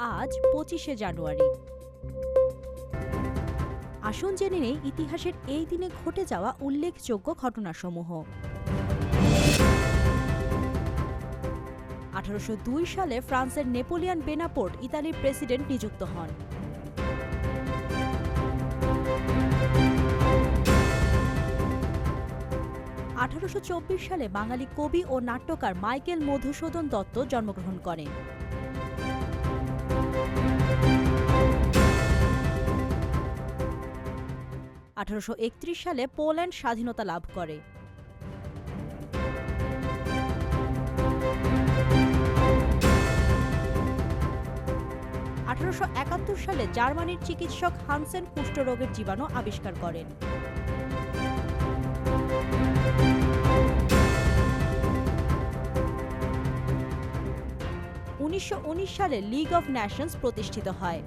আজ পঁচিশে জানুয়ারি। আসুন জেনে নেই ইতিহাসের এই দিনে ঘটে যাওয়া উল্লেখযোগ্য ঘটনাসমূহ। আঠারোশো দুই সালে ফ্রান্সের নেপোলিয়ান বেনাপোর্ট, ইতালির প্রেসিডেন্ট নিযুক্ত হন। আঠারোশ চব্বিশ সালে বাঙালি কবি ও নাট্যকার মাইকেল মধুসূদন দত্ত জন্মগ্রহণ করেন। আঠারোশো একত্রিশ সালে পোল্যান্ড স্বাধীনতা লাভ করে। আঠারোশো একাত্তর সালে জার্মানির চিকিৎসক হানসেন কুষ্ঠরোগের জীবাণু আবিষ্কার করেন। উনিশশো উনিশ সালে লিগ অফ ন্যাশনস প্রতিষ্ঠিত হয়।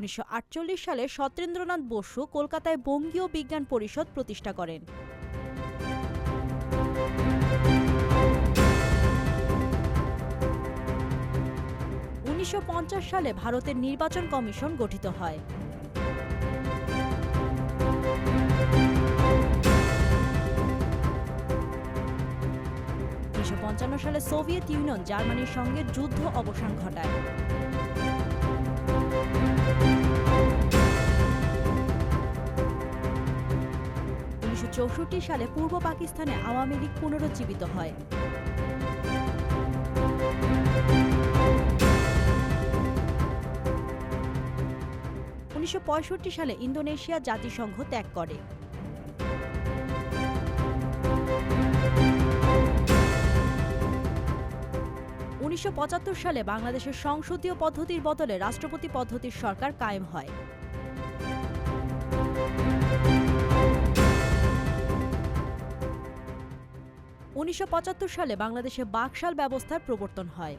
উনিশশো আটচল্লিশ সালে সত্যেন্দ্রনাথ বসু কলকাতায় বঙ্গীয় বিজ্ঞান পরিষদ প্রতিষ্ঠা করেন। উনিশশো সালে ভারতের নির্বাচন কমিশন গঠিত হয়। উনিশশো পঞ্চান্ন সালে সোভিয়েত ইউনিয়ন জার্মানির সঙ্গে যুদ্ধ অবসান ঘটায়। উনিশশো সালে পূর্ব পাকিস্তানে আওয়ামী লীগ পুনরুজ্জীবিত হয়। উনিশশো সালে ইন্দোনেশিয়া জাতিসংঘ ত্যাগ করে। উনিশশো পঁচাত্তর সালে বাংলাদেশের সংসদীয় পদ্ধতির বদলে রাষ্ট্রপতি পদ্ধতির সরকার কায়েম হয়। উনিশশো পঁচাত্তর সালে বাংলাদেশে বাকশাল ব্যবস্থার প্রবর্তন হয়।